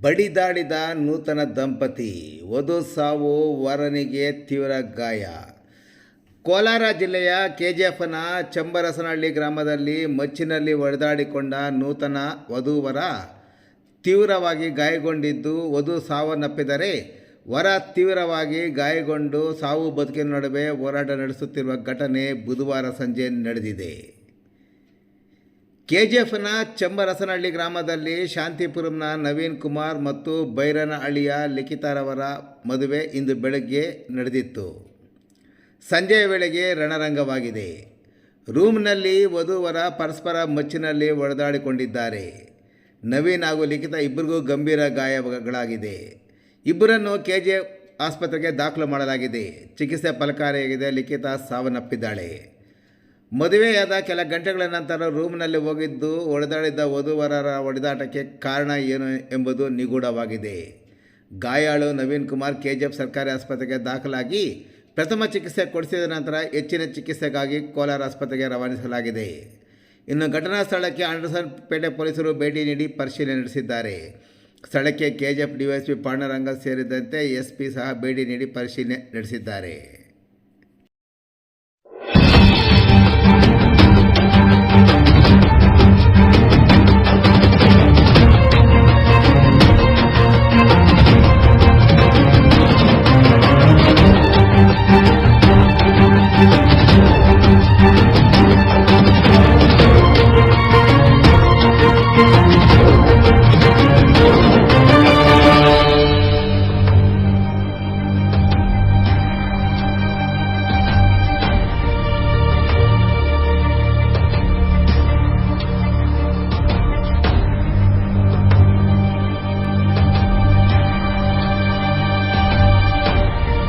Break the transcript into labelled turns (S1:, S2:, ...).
S1: ಬಡಿದಾಡಿದ ನೂತನ ದಂಪತಿ ವಧು ಸಾವು ವರನಿಗೆ ತೀವ್ರ ಗಾಯ. ಕೋಲಾರ ಜಿಲ್ಲೆಯ ಕೆ ಜಿ ಎಫ್ನ ಚಂಬರಸನಹಳ್ಳಿ ಗ್ರಾಮದಲ್ಲಿ ಮಚ್ಚಿನಲ್ಲಿ ಹೊಡೆದಾಡಿಕೊಂಡ ನೂತನ ವಧುವರ ತೀವ್ರವಾಗಿ ಗಾಯಗೊಂಡಿದ್ದು, ವಧು ಸಾವನ್ನಪ್ಪಿದರೆ ವರ ತೀವ್ರವಾಗಿ ಗಾಯಗೊಂಡು ಸಾವು ಬದುಕಿನ ನಡುವೆ ಹೋರಾಟ ನಡೆಸುತ್ತಿರುವ ಘಟನೆ ಬುಧವಾರ ಸಂಜೆ ನಡೆದಿದೆ. ಕೆಜಿಎಫ್ನ ಚಂಬರಸನಹಳ್ಳಿ ಗ್ರಾಮದಲ್ಲಿ ಶಾಂತಿಪುರಂನ ನವೀನ್ ಕುಮಾರ್ ಮತ್ತು ಬೈರನಹಳ್ಳಿಯ ಲಿಖಿತಾರವರ ಮದುವೆ ಇಂದು ಬೆಳಗ್ಗೆ ನಡೆದಿತ್ತು. ಸಂಜೆಯ ವೇಳೆಗೆ ರಣರಂಗವಾಗಿದೆ. ರೂಮ್ನಲ್ಲಿ ವಧುವರ ಪರಸ್ಪರ ಮಚ್ಚಿನಲ್ಲಿ ಒಡೆದಾಡಿಕೊಂಡಿದ್ದಾರೆ. ನವೀನ್ ಹಾಗೂ ಲಿಖಿತ ಇಬ್ಬರಿಗೂ ಗಂಭೀರ ಗಾಯಗಳಾಗಿದೆ. ಇಬ್ಬರನ್ನು ಕೆಜಿಎಫ್ ಆಸ್ಪತ್ರೆಗೆ ದಾಖಲು ಮಾಡಲಾಗಿದೆ. ಚಿಕಿತ್ಸೆ ಫಲಕಾರಿಯಾಗಿದೆ. ಲಿಖಿತ ಸಾವನ್ನಪ್ಪಿದ್ದಾಳೆ. ಮದುವೆಯಾದ ಕೆಲ ಗಂಟೆಗಳ ನಂತರ ರೂಮ್ನಲ್ಲಿ ಹೋಗಿದ್ದು ಹೊಡೆದಾಡಿದ ವಧುವರರ ಹೊಡೆದಾಟಕ್ಕೆ ಕಾರಣ ಏನು ಎಂಬುದು ನಿಗೂಢವಾಗಿದೆ. ಗಾಯಾಳು ನವೀನ್ ಕುಮಾರ್ ಕೆ ಸರ್ಕಾರಿ ಆಸ್ಪತ್ರೆಗೆ ದಾಖಲಾಗಿ ಪ್ರಥಮ ಚಿಕಿತ್ಸೆ ಕೊಡಿಸಿದ ನಂತರ ಹೆಚ್ಚಿನ ಚಿಕಿತ್ಸೆಗಾಗಿ ಕೋಲಾರ ಆಸ್ಪತ್ರೆಗೆ ರವಾನಿಸಲಾಗಿದೆ. ಇನ್ನು ಘಟನಾ ಸ್ಥಳಕ್ಕೆ ಆಂಡರ್ಸನ್ ಪೇಟೆ ಪೊಲೀಸರು ಭೇಟಿ ನೀಡಿ ಪರಿಶೀಲನೆ ನಡೆಸಿದ್ದಾರೆ. ಸ್ಥಳಕ್ಕೆ ಕೆಜಿಎಫ್ ಡಿವೈಎಸ್ಪಿ ಪಾಂಡರಂಗ ಸೇರಿದಂತೆ ಎಸ್ಪಿ ಸಹ ಭೇಟಿ ನೀಡಿ ಪರಿಶೀಲನೆ ನಡೆಸಿದ್ದಾರೆ.